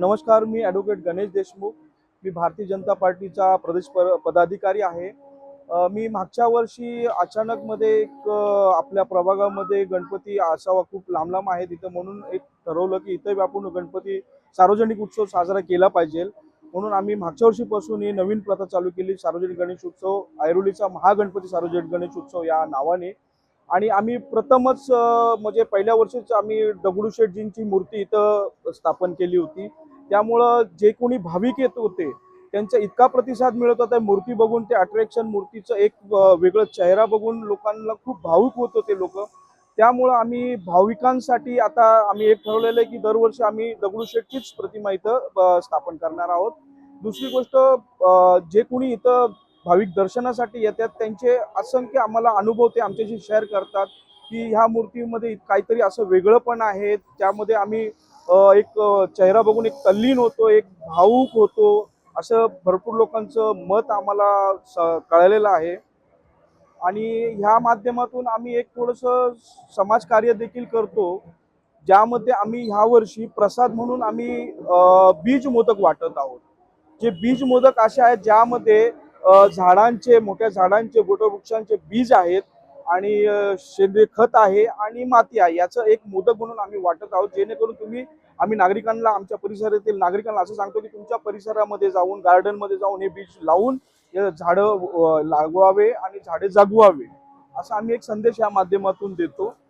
नमस्कार मी ॲडव्होकेट गणेश देशमुख. मी भारतीय जनता पार्टीचा प्रदेश पदाधिकारी आहे. मी मागच्या वर्षी अचानकमध्ये एक आपल्या प्रभागामध्ये गणपती असावा खूप लांब लांब आहे तिथं म्हणून एक ठरवलं की इथं आपण गणपती सार्वजनिक उत्सव साजरा केला पाहिजे. म्हणून आम्ही मागच्या वर्षीपासून ही नवीन प्रथा चालू केली सार्वजनिक गणेश उत्सव ऐरोलीचा महागणपती सार्वजनिक गणेश उत्सव या नावाने. आणि आम्ही प्रथमच म्हणजे पहिल्या वर्षीच आम्ही दगडूशेठजींची मूर्ती इथं स्थापन केली होती. त्यामुळं जे कोणी भाविक येत होते त्यांचा इतका प्रतिसाद मिळत होता मूर्ती बघून ते अट्रॅक्शन मूर्तीचं एक वेगळं चेहरा बघून लोकांना खूप भावुक होत होते लोक. त्यामुळं आम्ही भाविकांसाठी आता आम्ही एक ठरवलेलं आहे की दरवर्षी आम्ही दगडूशेठचीच प्रतिमा इथं स्थापन करणार आहोत. दुसरी गोष्ट जे कोणी इथं भाविक दर्शनासाठी येतात त्यांचे असंख्य आम्हाला अनुभव ते आमच्याशी शेअर करतात की ह्या मूर्तीमध्ये काहीतरी असं वेगळं पण आहे त्यामध्ये आम्ही एक चेहरा बघून एक तल्लीन होतो एक भावूक होतो असं भरपूर लोकांचं मत आम्हाला स- कळलेलं आहे. आणि ह्या माध्यमातून आम्ही एक थोडंसं समाजकार्य देखील करतो ज्यामध्ये आम्ही ह्या वर्षी प्रसाद म्हणून आम्ही बीज मोदक वाटत आहोत. जे बीज मोदक असे आहेत ज्यामध्ये झाडांचे मोठ्या झाडांचे गोटवृक्षांचे बीज आहेत आणि सेंद्रिय खत आहे आणि माती आहे याचं एक मोदक म्हणून आम्ही वाटत आहोत जेणेकरून तुम्ही आम्ही नागरिकांना आमच्या परिसरातील नागरिकांना असं सांगतो की तुमच्या परिसरामध्ये जाऊन गार्डनमध्ये जाऊन हे बीज लावून झाडं लागवावे आणि झाडे जगवावे असा आम्ही एक संदेश या माध्यमातून देतो.